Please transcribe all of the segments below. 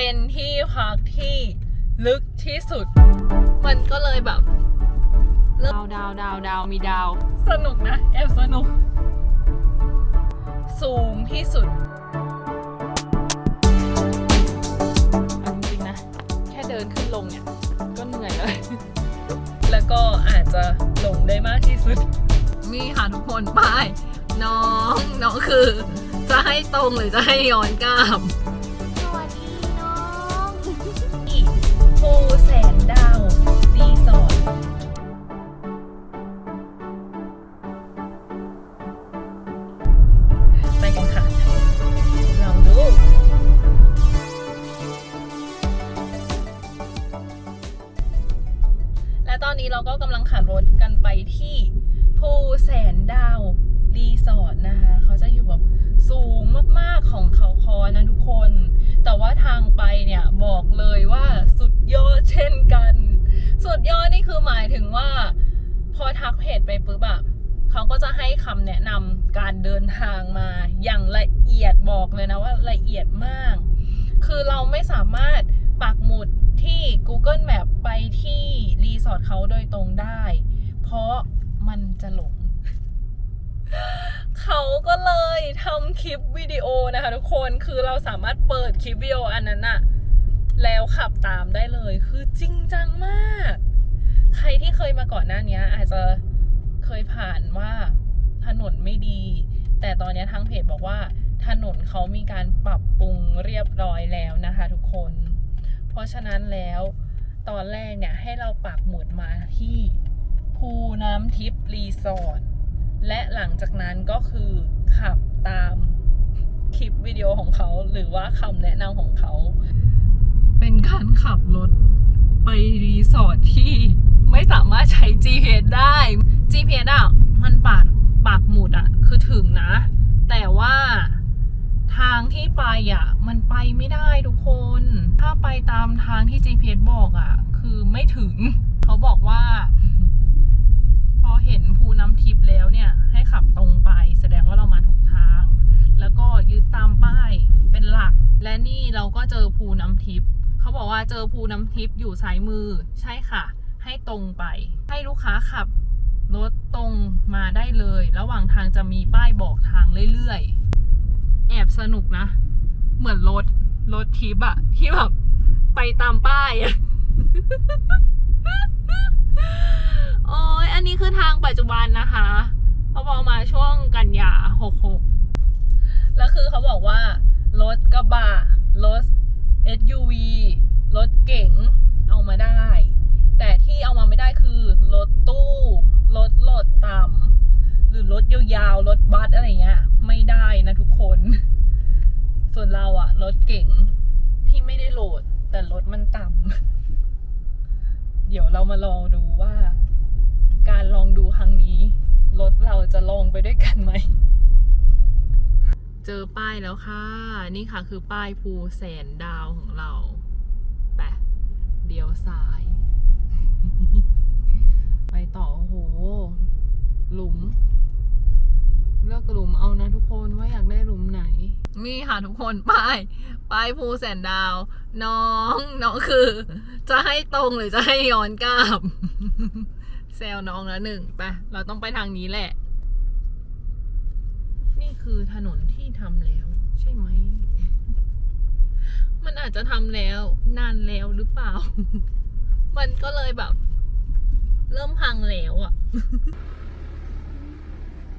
เป็นที่พักที่ลึกที่สุด มันก็เลยแบบดาวดาวดาวดาวมีดาว สนุกนะแอบสนุก สูงที่สุดเอาจริงๆนะ แค่เดินขึ้นลงเนี่ย ก็เหนื่อยแล้วแล้วก็อาจจะลงได้มากที่สุดมีค่ะทุกคนไปน้อง น้องคือ จะให้ตรงหรือจะให้ย้อนกลับส แสนดาวรีสอร์ทไปกันค่ะ ลองดู และตอนนี้เราก็กำลังขับรถกันไปที่ภูแสนดาว รีสอร์ทนะคะเขาจะอยู่แบบสูงมากๆของเขาคอนะทุกคน แต่ว่าทางไปเนี่ยบอกเลยว่าสุดยอดเช่นกัน สุดยอดนี่คือหมายถึงว่า พอทักเพจไปปุ๊บอะเขาก็จะให้คำแนะนำการเดินทางมาอย่างละเอียดบอกเลยนะว่าละเอียดมาก คือเราไม่สามารถปักหมุดที่ Google Map ไปที่รีสอร์ทเขาโดยตรงได้ เพราะมันจะหลง เขาก็เลยทำ คลิปวิดีโอนะคะทุกคนคือเราสามารถเปิดคลิปวิดีโออันนั้นอะแล้วขับตามได้เลย คือจริงจังมาก ใครที่เคยมาก่อนหน้านี้อาจจะเคยผ่านว่าถนนไม่ดี แต่ตอนนี้ทางเพจบอกว่าถนนเขามีการปรับปรุงเรียบร้อยแล้วนะคะทุกคน เพราะฉะนั้นแล้วตอนแรกเนี่ยให้เราปักหมุดมาที่ภูน้ำทิพย์รีสอร์ทและหลังจากนั้นก็คือขับ ตามคลิปวิดีโอของเขาหรือว่าคำแนะนำของเขา เป็นการขับรถไปรีสอร์ทที่ไม่สามารถใช้ GPS ได้ GPS อะ มันปากปากหมุดอะ คือถึงนะ แต่ว่าทางที่ไปอะ มันไปไม่ได้ทุกคน ถ้าไปตามทางที่ GPS บอกอะ คือไม่ถึง เขาบอกว่า พอเห็นภูน้ำทิพย์แล้วเนี่ย ให้ขับตรงไป แสดงว่าเรามาถูก แล้วก็ยึดตามป้ายเป็นหลัก และนี่เราก็เจอภูน้ำทิพย์เขาบอกว่าเจอภูน้ำทิพย์อยู่ซ้ายมือ ใช่ค่ะ ให้ตรงไป ให้ลูกค้าขับรถตรงมาได้เลย ระหว่างทางจะมีป้ายบอกทางเรื่อยๆ แอบสนุกนะ เหมือนรถรถทิปอะที่แบบไปตามป้ายอะโอ้ยอันนี้คือทางปัจจุบันนะคะเขาบอกมาช่วงกันยาหกหก แล้วคือเขาบอกว่ารถกระบะรถ SUV รถเก๋งเอามาได้ แต่ที่เอามาไม่ได้คือ รถตู้รถโหลดต่ำหรือรถยาวๆรถบัสอะไรเงี้ย ไม่ได้นะทุกคน ส่วนเราอะรถเก๋งที่ไม่ได้โหลด แต่รถมันต่ำเดี๋ยวเรามาลองดูว่า การลองดูครั้งนี้ รถเราจะลองไปด้วยกันไหม เจอป้ายแล้วค่ะ นี่ค่ะคือป้ายภูแสนดาวของเราไปเดียวซ้าย ไปต่อ โอ้โห หลุม เลือกหลุมเอานะทุกคนว่าอยากได้หลุมไหน นี่ค่ะทุกคนป้าย ป้ายภูแสนดาว น้องน้องคือ จะให้ตรงหรือจะให้ย้อนกลับ แซวน้องและหนึ่งไปเราต้องไปทางนี้แหละ นี่คือถนนที่ทำแล้ว ใช่ไหม มันอาจจะทำแล้ว นานแล้วหรือเปล่า มันก็เลยแบบ เริ่มพังแล้วอะ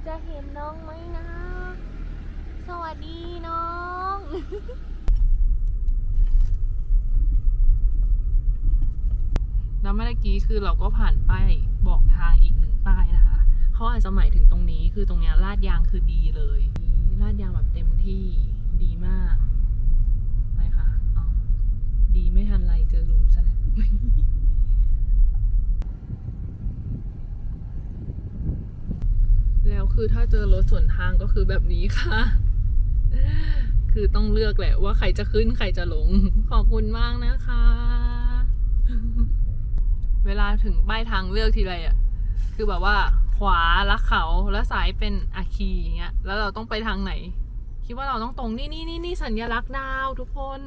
จะเห็นน้องไหมนะ สวัสดีน้องแล้วเมื่อกี้คือเราก็ผ่านป้ายบอกทางอีกหนึ่งป้ายนะคะ เขาอาจจะหมายถึงตรงนี้คือตรงเนี้ยลาดยางคือดีเลยลาดยางแบบเต็มที่ดีมากไปค่ะอ๋อดีไม่ทันไรเจอหลุมซะแล้วแล้วคือถ้าเจอรถสวนทางก็คือแบบนี้ค่ะ คือต้องเลือกแหละว่าใครจะขึ้นใครจะลง ขอบคุณมากนะคะ เวลาถึงป้ายทางเลือกทีไรอะคือแบบว่า ขวาแล้วเขาแล้วซ้ายเป็นอาคีอย่างเงี้ยแล้วเราต้องไปทางไหน คิดว่าเราต้องตรงนี่นี่นี่นี่สัญลักษณ์ดาวทุกคน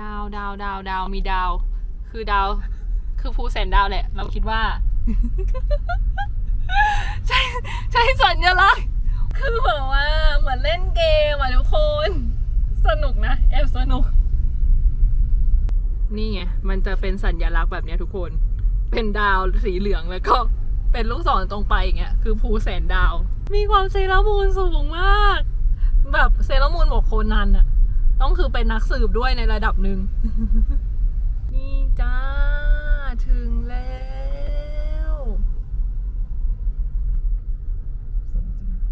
ดาวดาวดาวดาวมีดาว คือดาว คือภูแสนดาวแหละ เราคิดว่า ใช่ใช่สัญลักษณ์คือแบบว่าเหมือนเล่นเกมอะทุกคน สนุกนะแอบสนุก นี่ไงมันจะเป็นสัญลักษณ์แบบเนี้ยทุกคน เป็นดาวสีเหลืองแล้วก็ เป็นลูกศรตรงไปอย่างเงี้ยคือภูแสนดาว มีความเซรามูนสูงมาก แบบเซรามูนบอกโคนันอะต้องคือเป็นนักสืบด้วยในระดับหนึ่งนี่จ้า ถึงแล้ว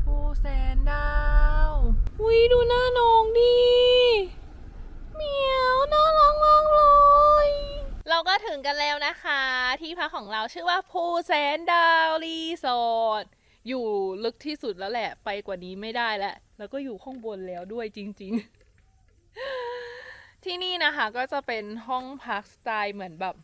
ภูแสนดาวอุ้ยดูหน้าน้องดิ เหมียวน่ารักมากเลย เราก็ ถึงกันแล้วนะคะ ที่พักของเราชื่อว่าภูแสนดาวรีสอร์ทอยู่ลึกที่สุดแล้วแหละ ไปกว่านี้ไม่ได้แล้ว แล้วก็อยู่ข้างบนแล้วด้วยจริง ๆ ที่นี่นะคะก็จะเป็นห้องพักสไตล์เหมือนแบบ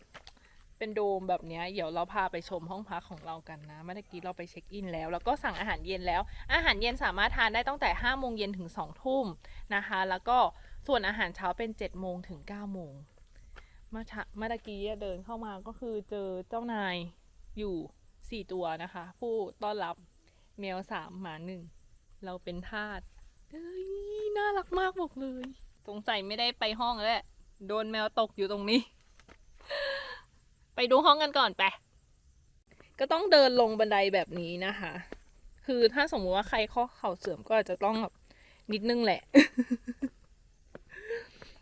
เป็นโดมแบบนี้เดี๋ยวเราพาไปชมห้องพักของเรากันนะเมื่อกี้เราไปเช็คอินแล้ว แล้วก็สั่งอาหารเย็นแล้ว อาหารเย็นสามารถทานได้ตั้งแต่5โมงเย็นถึง2ทุ่มนะคะ แล้วก็ส่วนอาหารเช้าเป็น7โมงถึง9โมง เมื่อเช้าเมื่อกี้เดินเข้ามาก็คือเจอเจ้านายอยู่4ตัวนะคะ ผู้ต้อนรับแมวสามหมาหนึ่งเราเป็นทาสเฮ้ยน่ารักมากบอกเลย สงสัยไม่ได้ไปห้องแล้วโดนแมวตกอยู่ตรงนี้ ไปดูห้องกันก่อนไปก็ต้องเดินลงบันไดแบบนี้นะคะ คือถ้าสมมุติว่าใครข้อเข่าเสื่อมก็อาจจะต้องแบบนิดนึงแหละ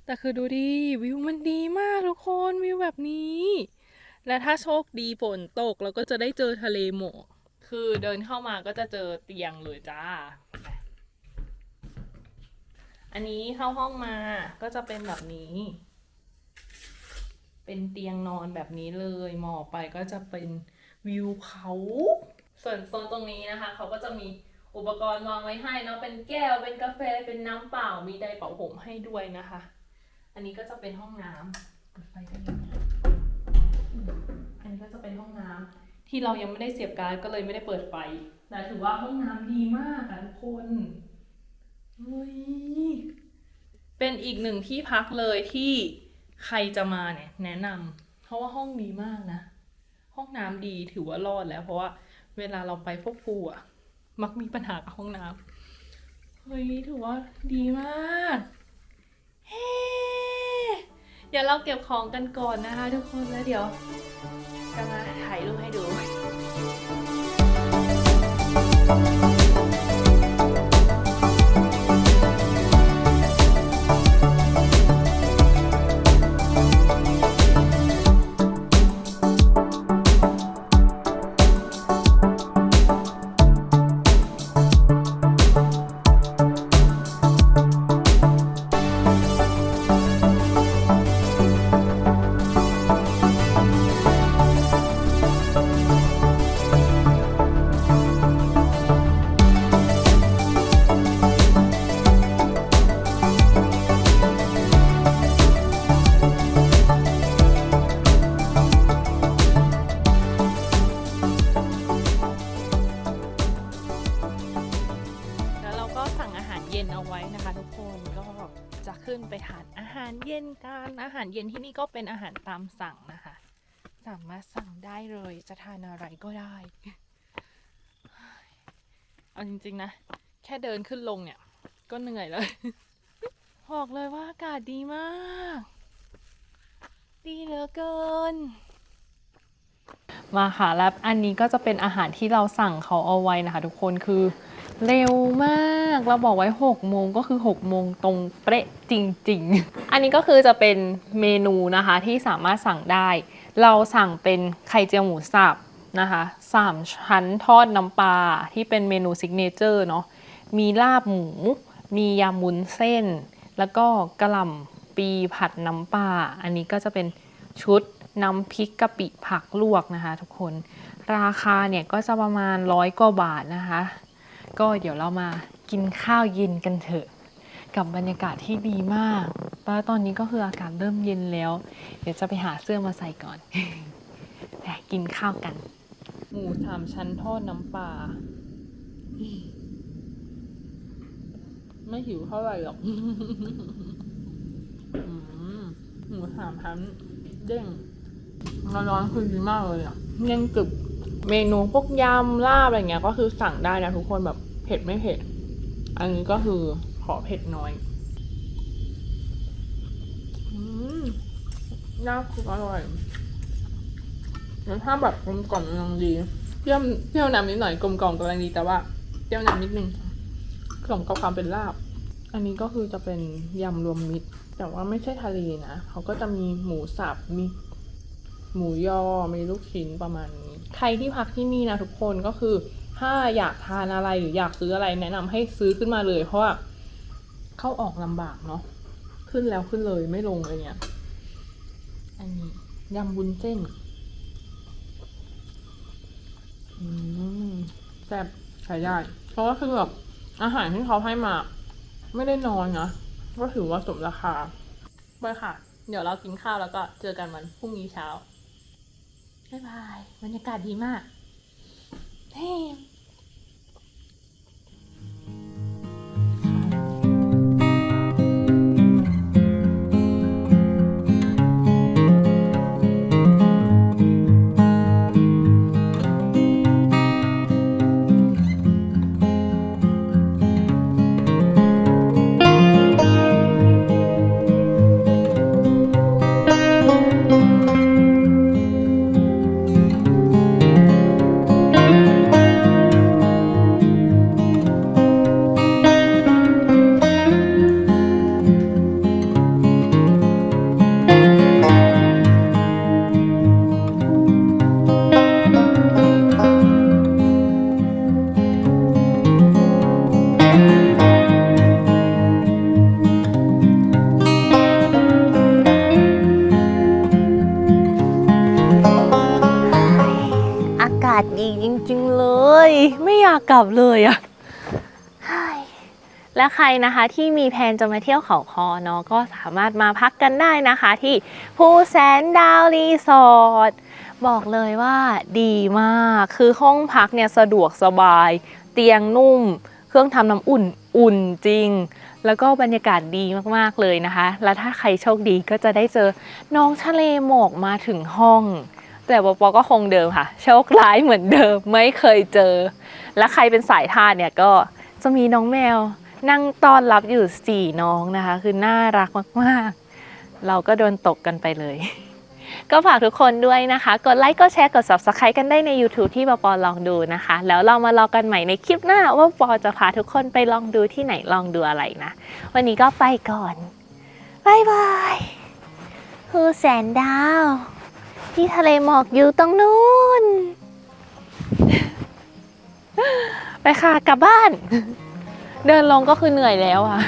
แต่คือดูดิวิวมันดีมากทุกคนวิวแบบนี้ และถ้าโชคดีฝนตกเราก็จะได้เจอทะเลหมอกคือเดินเข้ามาก็จะเจอเตียงเลยจ้า อันนี้เข้าห้องมาก็จะเป็นแบบนี้ เป็นเตียงนอนแบบนี้เลยมองไปก็จะเป็นวิวเขา ส่วนโซนตรงนี้นะคะ เขาก็จะมีอุปกรณ์วางไว้ให้เนาะเป็นแก้วเป็นกาแฟเป็นน้ำเปล่ามีไดร์เป่าผมให้ด้วยนะคะ อันนี้ก็จะเป็นห้องน้ำเปิดไฟได้ยังไงอืมอันนี้ก็จะเป็นห้องน้ำที่เรายังไม่ได้เสียบการ์ดก็เลยไม่ได้เปิดไฟแต่ถือว่าห้องน้ำดีมากอะทุกคนเฮ้ยเป็นอีกหนึ่งที่พักเลยที่ใครจะมาเนี่ย แนะนำเพราะว่าห้องดีมากนะ ห้องน้ำดีถือว่ารอดแล้ว เพราะว่าเวลาเราไปพวกภูอะมักมีปัญหากับห้องน้ำเฮ้ยถือว่าดีมากเฮ้เดี๋ยวเราเก็บของกันก่อนนะคะ ทุกคนแล้วเดี๋ยวจะมาถ่ายรูปให้ดูารเย็นที่นี่ก็เป็นอาหารตามสั่งนะคะ สามารถสั่งได้เลยจะทานอะไรก็ได้ เอาจริง ๆ นะ แค่เดินขึ้นลงเนี่ย ก็เหนื่อยเลยบอกเลยว่าอากาศดีมาก ดีเหลือเกิน มาค่ะแล้วอันนี้ก็จะเป็นอาหารที่เราสั่งเขาเอาไว้นะคะ ทุกคนคือ เร็วมากเราบอกไว้ 6 โมงก็คือ 6 โมงตรงเป๊ะจริง ๆ อันนี้ก็คือจะเป็นเมนูนะคะที่สามารถสั่งได้ เราสั่งเป็นไข่เจียวหมูสับนะคะสามชั้นทอดน้ำปลาที่เป็นเมนูซิกเนเจอร์เนาะมีลาบหมู มียำมุนเส้น แล้วก็กระหล่ำปีผัดน้ำปลาอันนี้ก็จะเป็นชุดน้ำพริกกะปิผักลวกนะคะทุกคน ราคาเนี่ยก็จะประมาณร้อยกว่าบาทนะคะ ก็เดี๋ยวเรามากินข้าวเย็นกันเถอะ กับบรรยากาศที่ดีมากแล้วตอนนี้ก็คืออากาศเริ่มเย็นแล้ว เดี๋ยวจะไปหาเสื้อมาใส่ก่อน ไปกินข้าวกัน หมูสามชั้นทอดน้ำปลา ไม่หิวเท่าไหร่หรอกอืมามชั้นเด้งร้อนๆคือดีมากเลยอะเด้งกึบ เมนูพวกยำลาบอะไรเงี้ยก็คือสั่งได้นะทุกคนแบบเผ็ดไม่เผ็ด อันนี้ก็คือขอเผ็ดน้อยอืมลาคืออร่อยรสชาติแบบกลมกล่อมกำลังดีเปรี้ยวเปรี้ยวนำนิดหน่อยกลมกล่อมกำลังดีแต่ว่าเปรี้ยวนำนิดนึงกล่อมกับความเป็นลาบ อันนี้ก็คือจะเป็นยำรวมมิตร แต่ว่าไม่ใช่ทะเลนะ เขาก็จะมีหมูสับมี หมูยอมีลูกชิ้นประมาณนี้ ใครที่พักที่นี่นะทุกคนก็คือ ถ้าอยากทานอะไรหรืออยากซื้ออะไร แนะนำให้ซื้อขึ้นมาเลย เพราะว่าเข้าออกลำบากเนาะขึ้นแล้วขึ้นเลยไม่ลงอะไรเงี้ยอันนี้ยำบุญเส้นอืมแซ่บใช้ได้เพราะว่าคือแบบอาหารที่เขาให้มาไม่ได้น้อยนะก็ถือว่าสมราคาไปค่ะ เดี๋ยวเรากินข้าวแล้วก็เจอกันวันพรุ่งนี้เช้า บ๊ายบาย บรรยากาศดีมากเฮ้ ลับเลยอะเฮ้ยและใครนะคะที่มีแผนจะมาเที่ยวเขาคอเนาะก็สามารถมาพักกันได้นะคะที่ภูแสนดาวรีสอร์ทบอกเลยว่าดีมากคือห้องพักเนี่ยสะดวกสบาย เตียงนุ่ม เครื่องทำน้ำอุ่นอุ่นจริง แล้วก็บรรยากาศดีมากๆเลยนะคะ แล้วถ้าใครโชคดีก็จะได้เจอน้องทะเลหมอกมาถึงห้อง แต่ปอปอก็คงเดิมค่ะ โชคร้ายเหมือนเดิมไม่เคยเจอ และใครเป็นสายทาสเนี่ยก็จะมีน้องแมว นั่งต้อนรับอยู่สี่น้องนะคะ คือน่ารักมากๆ เราก็โดนตกกันไปเลย ก็ฝากทุกคนด้วยนะคะ กดไลค์ กดแชร์ กด subscribe กันได้ใน YouTube ที่ปอปอลองดูนะคะ แล้วเรามารอกันใหม่ในคลิปหน้า ว่าปอจะพาทุกคนไปลองดูที่ไหนลองดูอะไรนะ วันนี้ก็ไปก่อนบายบายภูแสนดาว ที่ทะเลหมอกอยู่ตรงนู้น ไปค่ะกลับบ้าน เดินลงก็คือเหนื่อยแล้วอะ